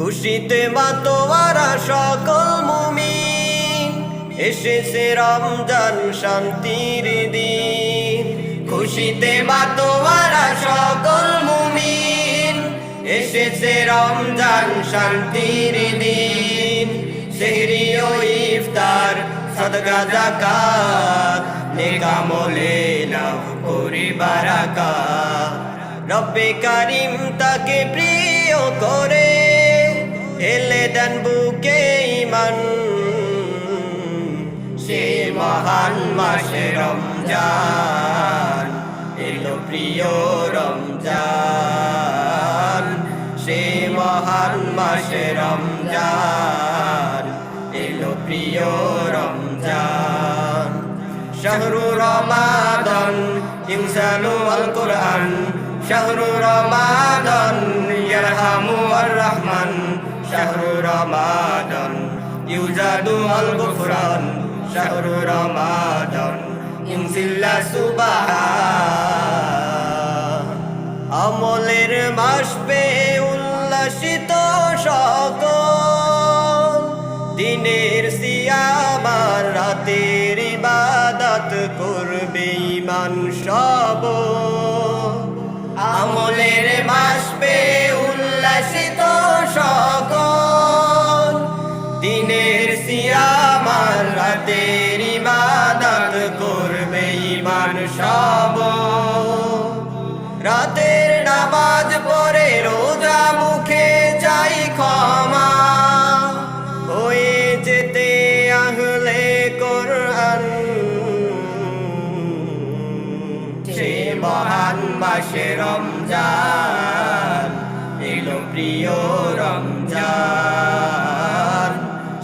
খুশিতে মাতোয়ারা সকল মুমিন। এসেছে রমজান শান্তির দিন। খুশিতে মাতোয়ারা সকল মুমিন। এসেছে রমজান শান্তির দিন। সেহরি ও ইফতার সদগা জাকাত নেকামলে লাভ করি বারাকাত। রব্বে কারিম তাকে প্রিয় করে দেন বুকে ইমান সে মহান মাসে রমজান, এলো প্রিয় রমজান। সে মহান মাসে রমজান, এলো প্রিয় রমজান। শাহরু রমাদান ইনসানু আল কোরআন শাহরু রমাদান। রমাদান ইউজাদু আল গুফরান, শাহরু রমাদান ইনসিল্লা সুবাহ আমলের মাস পে উল্লাসিত সকল। দিনের সিয়ামার রাতের ইবাদত করবে ইমান সব। আমলের মাস পে রাতের ইবাদত করবে ইমান সব রাতের নামাজ পড়ে রোজা মুখে চাই ক্ষমা হয়ে যেতে আহলে কোরআন সে মহান মাসে রমজান এলো প্রিয় রমজান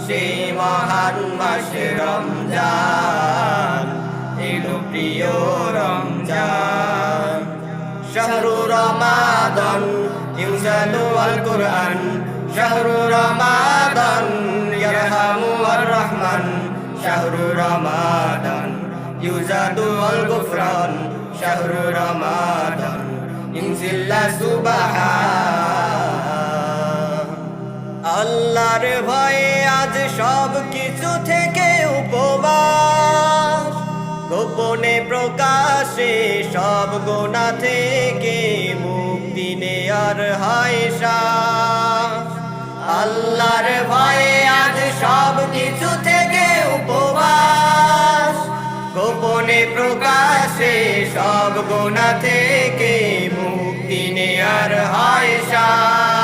মাসে মহান মাসে রমজান। এলো প্রিয় রমজান। শাহরু রমাদন ইউজালু আল কোরআন? শাহরু রমাদন, ইয়ারহামু আর রহমান। শাহরু রমাদন ইউজাদু আল গুফরান শাহরু রমাদন ইনজিল্লা সুবহান। আল্লাহর ভয়ে আজ সব কিছু থেকে উপবাস। গোপনে প্রকাশে সব গোনা থেকে মুক্তি নেয়ার হয় আল্লাহর ভয়ে আজ সব কিছু থেকে উপবাস। গোপনে প্রকাশে সব গোনা থেকে মুক্তি নেয়ার হয় শ্বাস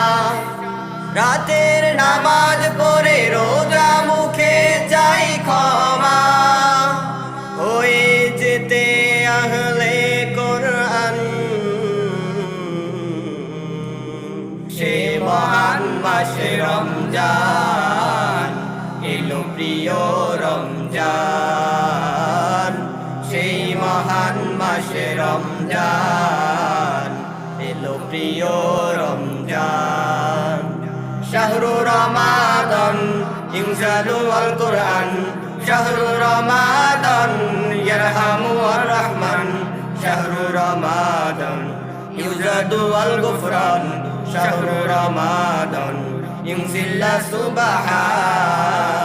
রাতের নামাজ পড়ে রোজা মুখে চাই ক্ষমা। হয়ে যেতে আহলে কোরআন। সে মহান মাসে রমজান, এলো প্রিয় রমজান। সেই মহান মাসে রমজান, এলো প্রিয় রমজান। শাহরু রমাদান ইনজালু আল কোরআন। শাহরু রমাদান, ইয়ারহামু আর রহমান। শাহরু রমাদান ইউজাদু আল গুফরান। শাহরু রমাদান ইনজিল্লা সুবহান।